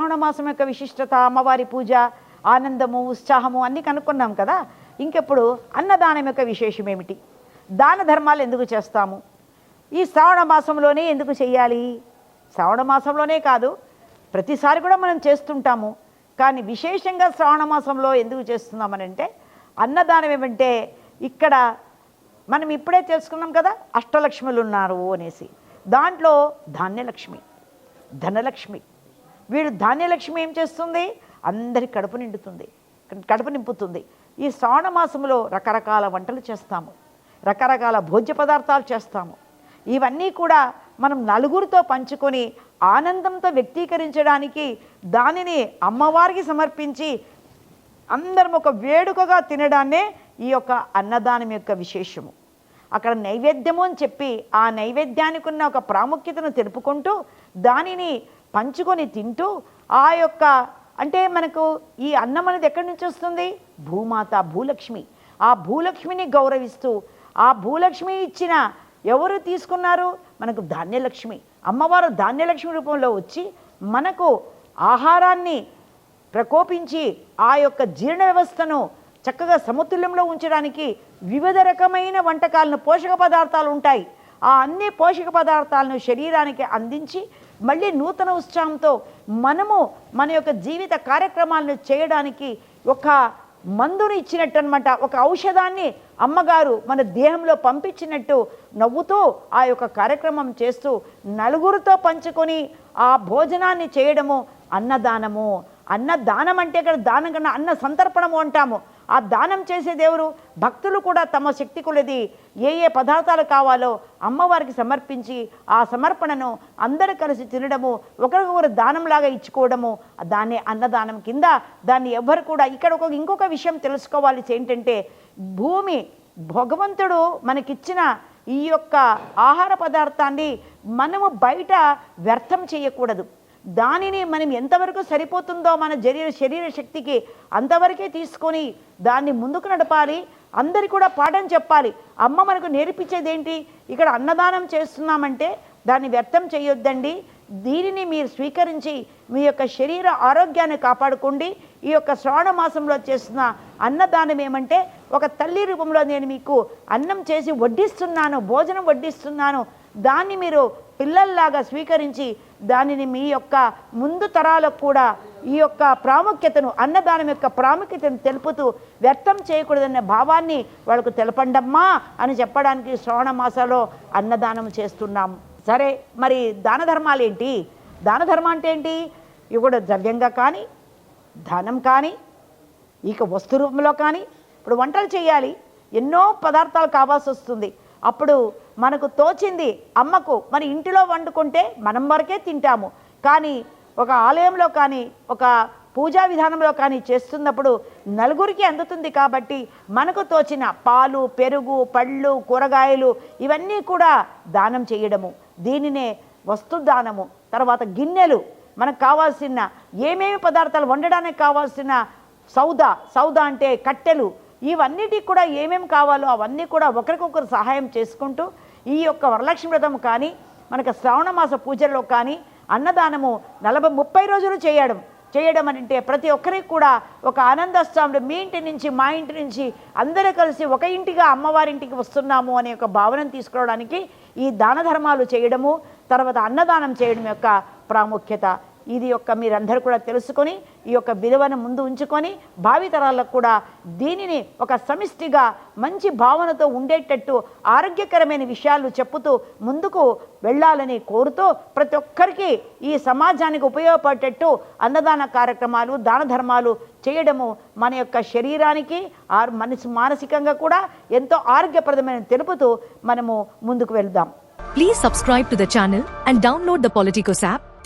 మాసం యొక్క విశిష్టత అమ్మవారి పూజ ఆనందము ఉత్సాహము అన్నీ కనుక్కున్నాం కదా? ఇంకెప్పుడు అన్నదానం యొక్క విశేషం ఏమిటి? దాన ధర్మాలు ఎందుకు చేస్తాము? ఈ శ్రావణ మాసంలోనే ఎందుకు చేయాలి? శ్రావణ మాసంలోనే కాదు ప్రతిసారి కూడా మనం చేస్తుంటాము. కానీ విశేషంగా శ్రావణ మాసంలో ఎందుకు చేస్తున్నామనంటే అన్నదానం ఏమంటే ఇక్కడ మనం ఇప్పుడే తెలుసుకున్నాం కదా అష్టలక్ష్ములు ఉన్నారు అనేసి. దాంట్లో ధాన్యలక్ష్మి ధనలక్ష్మి. వీడు ధాన్యలక్ష్మి ఏం చేస్తుంది? అందరి కడుపు నిండుతుంది. కడుపు నింపుతుంది. ఈ శ్రావణ మాసంలో రకరకాల వంటలు చేస్తాము. రకరకాల భోజ్య పదార్థాలు చేస్తాము. ఇవన్నీ కూడా మనం నలుగురితో పంచుకొని ఆనందంతో వ్యక్తీకరించడానికి దానిని అమ్మవారికి సమర్పించి అందరం ఒక వేడుకగా తినడాన్నే ఈ యొక్క అన్నదానం యొక్క విశేషము. అక్కడ నైవేద్యము అని చెప్పి ఆ నైవేద్యానికి ఉన్న ఒక ప్రాముఖ్యతను తెలుపుకుంటూ దానిని పంచుకొని తింటూ ఆ యొక్క అంటే మనకు ఈ అన్నం అనేది ఎక్కడి నుంచి వస్తుంది? భూమాత భూలక్ష్మి. ఆ భూలక్ష్మిని గౌరవిస్తూ ఆ భూలక్ష్మి ఇచ్చిన ఎవరు తీసుకున్నారు? మనకు ధాన్యలక్ష్మి. అమ్మవారు ధాన్యలక్ష్మి రూపంలో వచ్చి మనకు ఆహారాన్ని ప్రకోపించి ఆ యొక్క జీర్ణ వ్యవస్థను చక్కగా సమతుల్యంలో ఉంచడానికి వివిధ రకమైన వంటకాలను పోషక పదార్థాలు ఉంటాయి. ఆ అన్ని పోషక పదార్థాలను శరీరానికి అందించి మళ్ళీ నూతన ఉత్సాహంతో మనము మన యొక్క జీవిత కార్యక్రమాలను చేయడానికి ఒక మందును ఇచ్చినట్టు అనమాట ఒక ఔషధాన్ని అమ్మగారు మన దేహంలో పంపించినట్టు నవ్వుతూ ఆ యొక్క కార్యక్రమం చేస్తూ నలుగురితో పంచుకొని ఆ భోజనాన్ని చేయడము అన్నదానము. అన్నదానం అంటే ఇక్కడ దానం కన్నా అన్న సంతర్పణము అంటాము. ఆ దానం చేసే దేవుడు భక్తులు కూడా తమ శక్తి కొలది ఏ ఏ పదార్థాలు కావాలో అమ్మవారికి సమర్పించి ఆ సమర్పణను అందరూ కలిసి తినడము ఒకరికొకరు దానంలాగా ఇచ్చుకోవడము దాన్ని అన్నదానం కింద దాన్ని ఎవ్వరు కూడా ఇక్కడ ఒక ఇంకొక విషయం తెలుసుకోవాలి ఏంటంటే భూమి భగవంతుడు మనకిచ్చిన ఈ యొక్క ఆహార పదార్థాన్ని మనము బయట వ్యర్థం చేయకూడదు. దానిని మనం ఎంతవరకు సరిపోతుందో మన శరీర శరీర శక్తికి అంతవరకే తీసుకొని దాన్ని ముందుకు నడపాలి. అందరి కూడా పాఠం చెప్పాలి. అమ్మ మనకు నేర్పించేది ఏంటి ఇక్కడ అన్నదానం చేస్తున్నామంటే దాన్ని వ్యర్థం చేయొద్దండి. దీనిని మీరు స్వీకరించి మీ యొక్క శరీర ఆరోగ్యాన్ని కాపాడుకోండి. ఈ యొక్క శ్రావణ మాసంలో చేస్తున్న అన్నదానం ఏమంటే ఒక తల్లి రూపంలో నేను మీకు అన్నం చేసి వడ్డిస్తున్నాను భోజనం వడ్డిస్తున్నాను. దాన్ని మీరు పిల్లల్లాగా స్వీకరించి దానిని మీ యొక్క ముందు తరాలకు కూడా ఈ యొక్క ప్రాముఖ్యతను అన్నదానం యొక్క ప్రాముఖ్యతను తెలుపుతూ వ్యర్థం చేయకూడదనే భావాన్ని వాళ్ళకు తెలపండమ్మా అని చెప్పడానికి శ్రవణ మాసాలో అన్నదానం చేస్తున్నాం. సరే మరి దాన ధర్మాలు ఏంటి? దాన ధర్మం అంటే ఏంటి? ఇవి కూడా ద్రవ్యంగా కానీ ధనం కానీ ఇక వస్తు రూపంలో కానీ ఇప్పుడు వంటలు చేయాలి. ఎన్నో పదార్థాలు కావాల్సి వస్తుంది. అప్పుడు మనకు తోచింది అమ్మకు. మన ఇంటిలో వండుకుంటే మనం వరకే తింటాము. కానీ ఒక ఆలయంలో కానీ ఒక పూజా విధానంలో కానీ చేస్తున్నప్పుడు నలుగురికి అందుతుంది కాబట్టి మనకు తోచిన పాలు పెరుగు పళ్ళు కూరగాయలు ఇవన్నీ కూడా దానం చేయడము. దీనినే వస్తు దానము తర్వాత గిన్నెలు. మనకు కావాల్సిన ఏమేమి పదార్థాలు వండడానికి కావాల్సిన సౌద. సౌద అంటే కట్టెలు. ఇవన్నిటికి కూడా ఏమేమి కావాలో అవన్నీ కూడా ఒకరికొకరు సహాయం చేసుకుంటూ ఈ యొక్క వరలక్ష్మి వ్రతం కానీ మనకు శ్రావణ మాస పూజల్లో కానీ అన్నదానము నలభై ముప్పై రోజులు చేయడం చేయడం అంటే ప్రతి ఒక్కరికి కూడా ఒక ఆనందోత్సవంలో మీ ఇంటి నుంచి మా ఇంటి నుంచి అందరూ కలిసి ఒక ఇంటిగా అమ్మవారింటికి వస్తున్నాము అనే ఒక భావనను తీసుకురావడానికి ఈ దాన ధర్మాలు చేయడము తర్వాత అన్నదానం చేయడం యొక్క ప్రాముఖ్యత ఇది యొక్క మీరందరూ కూడా తెలుసుకొని ఈ యొక్క విలువను ముందు ఉంచుకొని భావితరాలకు కూడా దీనిని ఒక సమిష్టిగా మంచి భావనతో ఉండేటట్టు ఆరోగ్యకరమైన విషయాలు చెప్పుతూ ముందుకు వెళ్ళాలని కోరుతూ ప్రతి ఒక్కరికి ఈ సమాజానికి ఉపయోగపడేటట్టు అన్నదాన కార్యక్రమాలు దాన ధర్మాలు చేయడము మన యొక్క శరీరానికి ఆర్ మనసు మానసికంగా కూడా ఎంతో ఆరోగ్యప్రదమైన తెలుపుతూ మనము ముందుకు వెళ్దాం. Please subscribe to the channel and download the politicos app